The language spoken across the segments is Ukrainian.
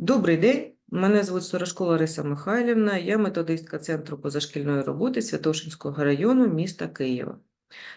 Добрий день, мене звуть Сорошко Лариса Михайлівна, я методистка Центру позашкільної роботи Святошинського району міста Києва.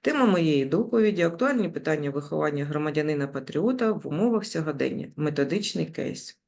Тема моєї доповіді актуальні питання виховання громадянина-патріота в умовах сьогодення. Методичний кейс.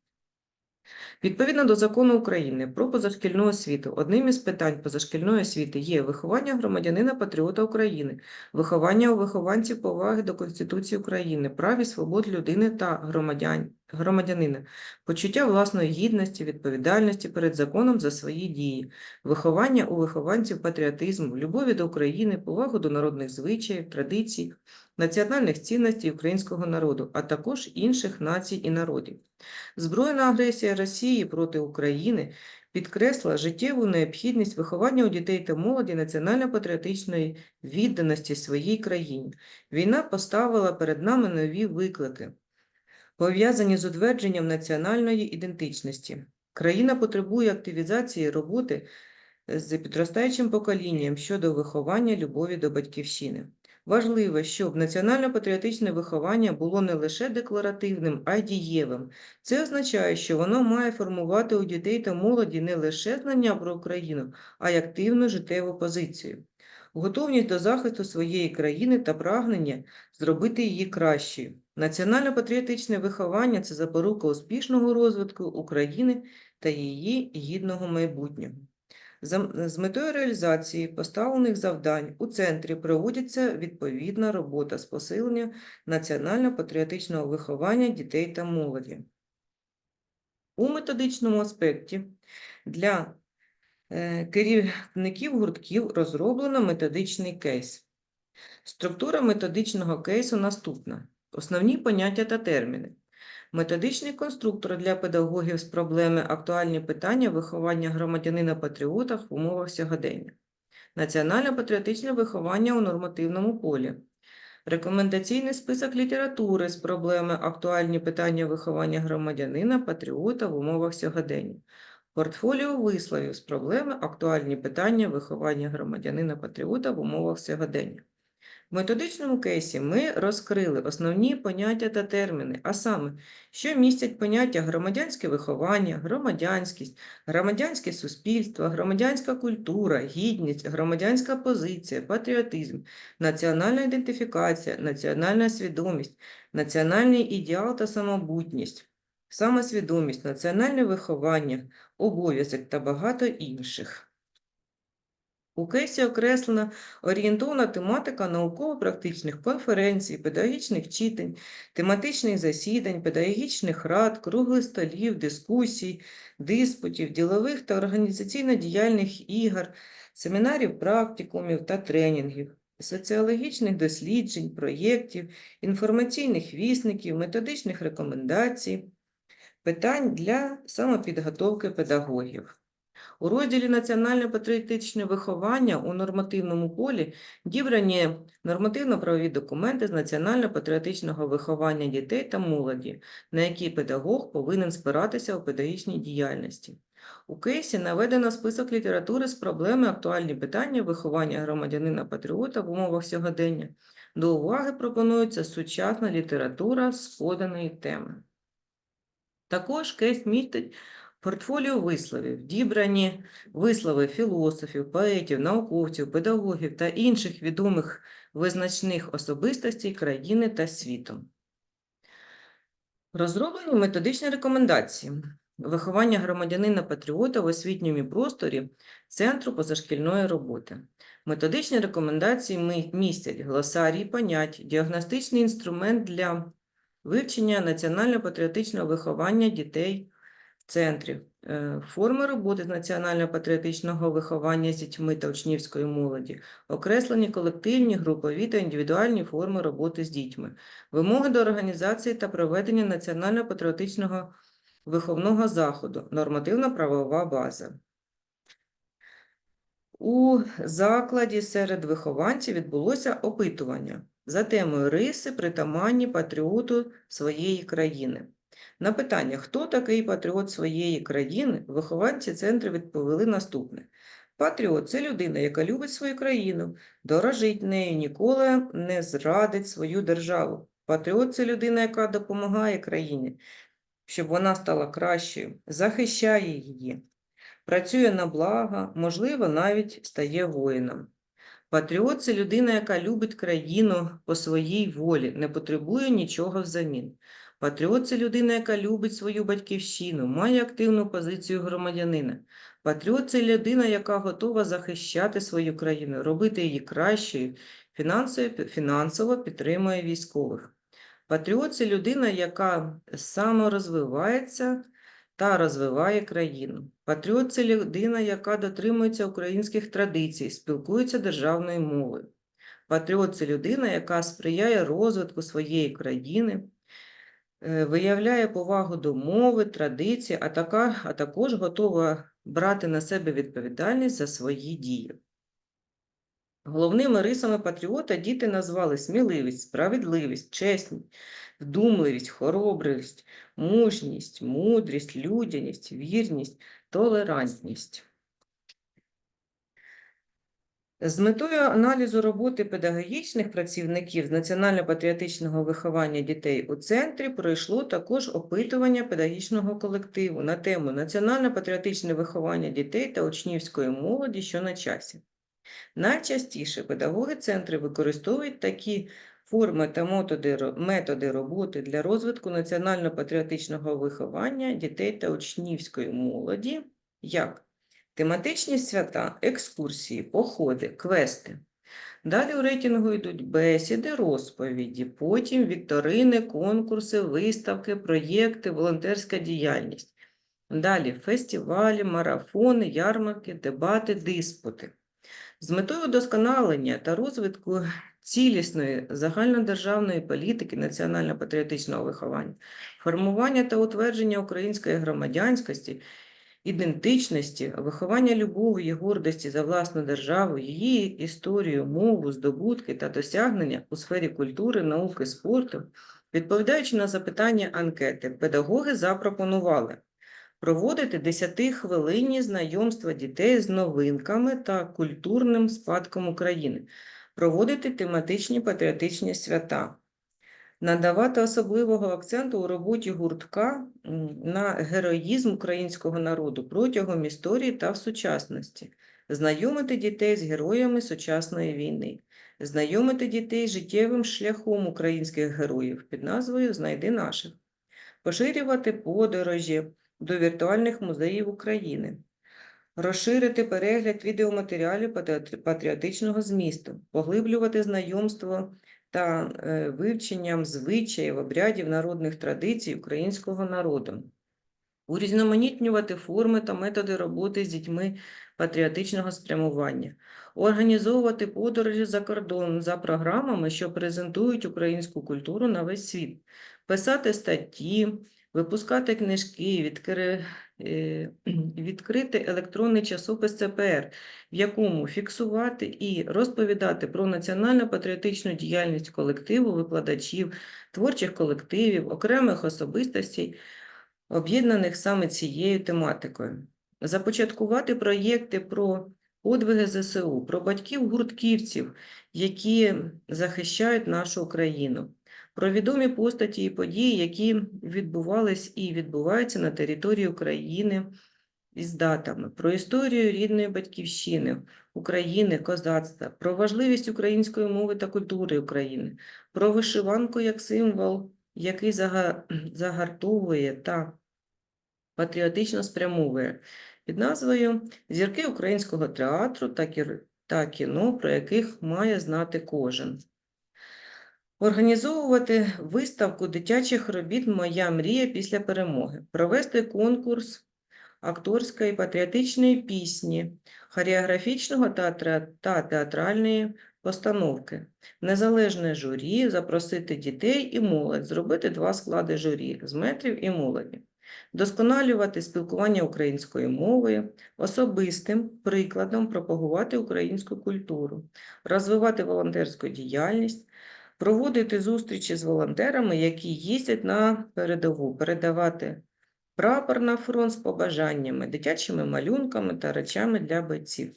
Відповідно до закону України про позашкільну освіту, одним із питань позашкільної освіти є виховання громадянина-патріота України, виховання у вихованців поваги до Конституції України, прав і свобод людини та громадян, громадянина, почуття власної гідності, відповідальності перед законом за свої дії, виховання у вихованців патріотизму, любові до України, повагу до народних звичаїв, традицій, національних цінностей українського народу, а також інших націй і народів. Збройна агресія Росії проти України підкресла життєву необхідність виховання у дітей та молоді національно-патріотичної відданості своїй країні. Війна поставила перед нами нові виклики, пов'язані з утвердженням національної ідентичності. Країна потребує активізації роботи з підростаючим поколінням щодо виховання любові до батьківщини. Важливо, щоб національно-патріотичне виховання було не лише декларативним, а й дієвим. Це означає, що воно має формувати у дітей та молоді не лише знання про Україну, а й активну життєву позицію, готовність до захисту своєї країни та прагнення зробити її кращою. Національно-патріотичне виховання це запорука успішного розвитку України та її гідного майбутнього. З метою реалізації поставлених завдань у центрі проводиться відповідна робота з посилення національно-патріотичного виховання дітей та молоді. У методичному аспекті для е, керівників гуртків розроблено методичний кейс. Структура методичного кейсу наступна: основні поняття та терміни. Методичний конструктор для педагогів з проблеми актуальні питання виховання громадянина-патріота в умовах сьогодення. Національно-патріотичне виховання у нормативному полі. Рекомендаційний список літератури з проблеми актуальні питання виховання громадянина-патріота в умовах сьогодення. Портфоліо висловів з проблеми актуальні питання виховання громадянина-патріота в умовах сьогодення. В методичному кейсі ми розкрили основні поняття та терміни, а саме, що містять поняття громадянське виховання, громадянськість, громадянське суспільство, громадянська культура, гідність, громадянська позиція, патріотизм, національна ідентифікація, національна свідомість, національний ідеал та самобутність, самосвідомість, національне виховання, обов'язок та багато інших. У кейсі окреслена орієнтовна тематика науково-практичних конференцій, педагогічних читань, тематичних засідань, педагогічних рад, круглих столів, дискусій, диспутів, ділових та організаційно-діяльних ігор, семінарів, практикумів та тренінгів, соціологічних досліджень, проєктів, інформаційних вісників, методичних рекомендацій, питань для самопідготовки педагогів. У розділі Національно-патріотичне виховання у нормативному полі дібрані нормативно-правові документи з національно-патріотичного виховання дітей та молоді, на які педагог повинен спиратися у педагогічній діяльності. У кейсі наведено список літератури з проблеми актуальні питання виховання громадянина-патріота в умовах сьогодення. До уваги пропонується сучасна література з поданої теми. Також кейс містить Портфоліо висловів, дібрані вислови філософів, поетів, науковців, педагогів та інших відомих визначних особистостей країни та світу. Розроблені методичні рекомендації. Виховання громадянина-патріота в освітньому просторі Центру позашкільної роботи. Методичні рекомендації містять глосарій понять, діагностичний інструмент для вивчення національно-патріотичного виховання дітей центрів, е, форми роботи з національно-патріотичного виховання з дітьми та учнівської молоді, окреслені колективні, групові та індивідуальні форми роботи з дітьми, вимоги до організації та проведення національно-патріотичного виховного заходу, нормативно-правова база. У закладі серед вихованців відбулося опитування за темою риси, притаманні патріоту своєї країни. На питання, хто такий патріот своєї країни, вихованці центру відповіли наступне. Патріот це людина, яка любить свою країну, дорожить нею, ніколи не зрадить свою державу. Патріот це людина, яка допомагає країні, щоб вона стала кращою, захищає її, працює на благо, можливо, навіть стає воїном. Патріот це людина, яка любить країну по своїй волі, не потребує нічого взамін. Патріот це людина, яка любить свою батьківщину, має активну позицію громадянина. Патріот це людина, яка готова захищати свою країну, робити її кращою, фінансово, підтримує військових. Патріот це людина, яка саморозвивається та розвиває країну. Патріот це людина, яка дотримується українських традицій, спілкується державною мовою. Патріот це людина, яка сприяє розвитку своєї країни, виявляє повагу до мови, традицій, а, така, а також готова брати на себе відповідальність за свої дії. Головними рисами патріота діти назвали сміливість, справедливість, чесність, вдумливість, хоробрість, мужність, мудрість, людяність, вірність, толерантність. З метою аналізу роботи педагогічних працівників з національно-патріотичного виховання дітей у центрі пройшло також опитування педагогічного колективу на тему національно-патріотичне виховання дітей та учнівської молоді, що на часі. Найчастіше педагоги центру використовують такі форми та методи, роботи для розвитку національно-патріотичного виховання дітей та учнівської молоді, як тематичні свята, екскурсії, походи, квести. Далі у рейтингу йдуть бесіди, розповіді, потім вікторини, конкурси, виставки, проєкти, волонтерська діяльність. Далі фестивалі, марафони, ярмарки, дебати, диспути. З метою удосконалення та розвитку цілісної загальнодержавної політики національно-патріотичного виховання, формування та утвердження української громадянськості, ідентичності, виховання любові і гордості за власну державу, її історію, мову, здобутки та досягнення у сфері культури, науки, спорту, відповідаючи на запитання анкети, педагоги запропонували проводити 10-хвилинні знайомства дітей з новинками та культурним спадком України, проводити тематичні патріотичні свята, надавати особливого акценту у роботі гуртка на героїзм українського народу протягом історії та в сучасності, знайомити дітей з героями сучасної війни, знайомити дітей з життєвим шляхом українських героїв під назвою Знайди наших, поширювати подорожі до віртуальних музеїв України, розширити перегляд відеоматеріалів патріотичного змісту, поглиблювати знайомство та е, вивченням звичаїв, обрядів народних традицій українського народу, урізноманітнювати форми та методи роботи з дітьми патріотичного спрямування, організовувати подорожі за кордон за програмами, що презентують українську культуру на весь світ, писати статті, випускати книжки, відкрити електронний часопис ЦПР, в якому фіксувати і розповідати про національно-патріотичну діяльність колективу, викладачів, творчих колективів, окремих особистостей, об'єднаних саме цією тематикою. Започаткувати проєкти про подвиги ЗСУ, про батьків-гуртківців, які захищають нашу Україну, про відомі постаті і події, які відбувались і відбуваються на території України із датами, про історію рідної батьківщини, України, козацтва, про важливість української мови та культури України, про вишиванку як символ, який зага- загартовує та патріотично спрямовує під назвою Зірки українського театру та кіно, про яких має знати кожен. Організовувати виставку дитячих робіт Моя мрія після перемоги, провести конкурс акторської патріотичної пісні, хореографічного театра та театральної постановки, незалежне журі, запросити дітей і молодь, зробити два склади журі з метрів і молоді, досконалювати спілкування українською мовою, особистим прикладом пропагувати українську культуру, розвивати волонтерську діяльність, проводити зустрічі з волонтерами, які їздять на передову, передавати прапор на фронт з побажаннями, дитячими малюнками та речами для бойців.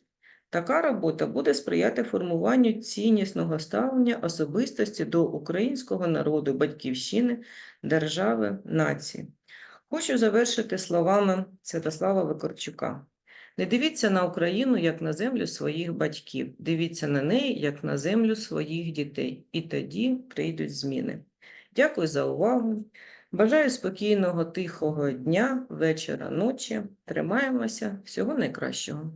Така робота буде сприяти формуванню ціннісного ставлення особистості до українського народу, батьківщини, держави, нації. Хочу завершити словами Святослава Викорчука. Не дивіться на Україну як на землю своїх батьків, дивіться на неї як на землю своїх дітей, і тоді прийдуть зміни. Дякую за увагу. Бажаю спокійного, тихого дня, вечора, ночі. Тримаємося. Всього найкращого.